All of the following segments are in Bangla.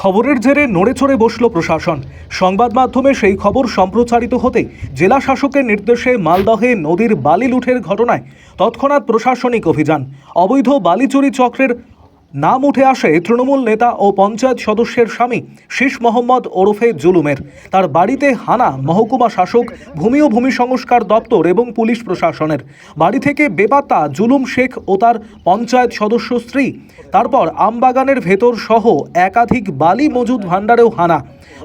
খবরের জেরে নড়েচড়ে বসল প্রশাসন। সংবাদ মাধ্যমে সেই খবর সম্প্রচারিত হতে জেলা শাসকের নির্দেশে মালদহে নদীর বালি লুঠের ঘটনায় তৎক্ষণাৎ প্রশাসনিক অভিযান। অবৈধ বালি চুরি চক্রের নাম উঠে আসে তৃণমূল নেতা ও পঞ্চায়েত সদস্যের স্বামী শীষ মোহাম্মদ ওরফে জুলুমের। তার বাড়িতে হানা, মহকুমা শাসক, ভূমি ও ভূমি সংস্কার দপ্তর এবং পুলিশ প্রশাসনের। বাড়ি থেকে বেপাত্তা জুলুম শেখ ও তার পঞ্চায়েত সদস্য স্ত্রী। তারপর আমবাগানের ভেতর সহ একাধিক বালি মজুদ ভাণ্ডারেও হানা।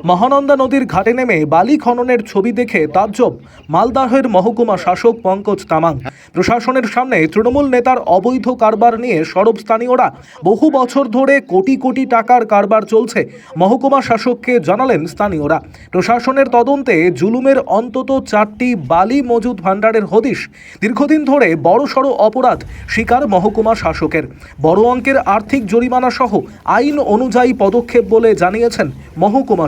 মহানন্দা নদীর ঘাটে নেমে বালি খননের ছবি দেখে তাজ্জব মালদাহের মহকুমা শাসক পঙ্কজ তামাং। প্রশাসনের সামনে তৃণমূল নেতার অবৈধ কারবার নিয়ে সরব স্থানীয়রা বহু বছর ধরে কোটি কোটি টাকার কারবার চলছে, মহকুমা শাসককে জানালেন স্থানীয়রা। প্রশাসনের তদন্তে জুলুমের অন্তত চারটি বালি মজুদ ভাণ্ডারের হদিশ। দীর্ঘদিন ধরে বড় সড় অপরাধ শিকার মহকুমা শাসকের। বড় অঙ্কের আর্থিক জরিমানা সহ আইন অনুযায়ী পদক্ষেপ বলে জানিয়েছেন মহকুমা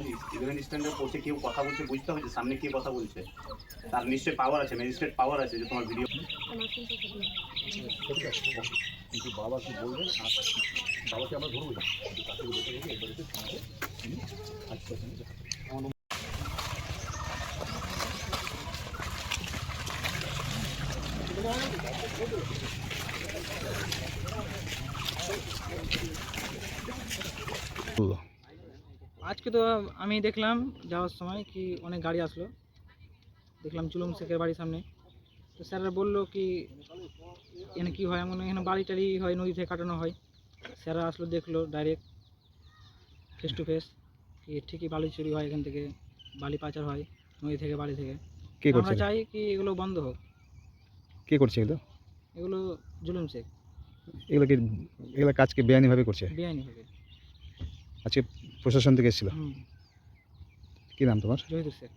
খালি ইভেন স্ট্যান্ডে পৌঁছে কেউ কথা বলছে, বুঝতে হবে যে সামনে কে কথা বলছে। তার নিশ্চয়ই পাওয়ার আছে ম্যাজিস্ট্রেট পাওয়ার আছে যে তোমার ভিডিও আজকে তো আমি দেখলাম যাওয়ার সময় কি অনেক গাড়ি আসলো। দেখলাম চুলুম শেখের বাড়ির সামনে। তো স্যাররা বলল কি এখানে কী হয়? এমন এখানে বাড়ি টাড়ি হয় নদী থেকে কাটানো হয়। স্যাররা আসলো দেখল ডাইরেক্ট ফেস টু ফেস কি ঠিকই বালি চুরি হয় এখান থেকে বালি পাচার হয় নদী থেকে বাড়ি থেকে। কে আমরা করছে? চাই কি এগুলো বন্ধ হোক। কে করছে এগুলো? এগুলো জুলুম শেখ। এগুলো কি এগুলো কাজকে বেআইনিভাবে করছে? বেআইনি হবে আজকে প্রশাসন থেকে এসেছিল। কি নাম তোমার? শেখ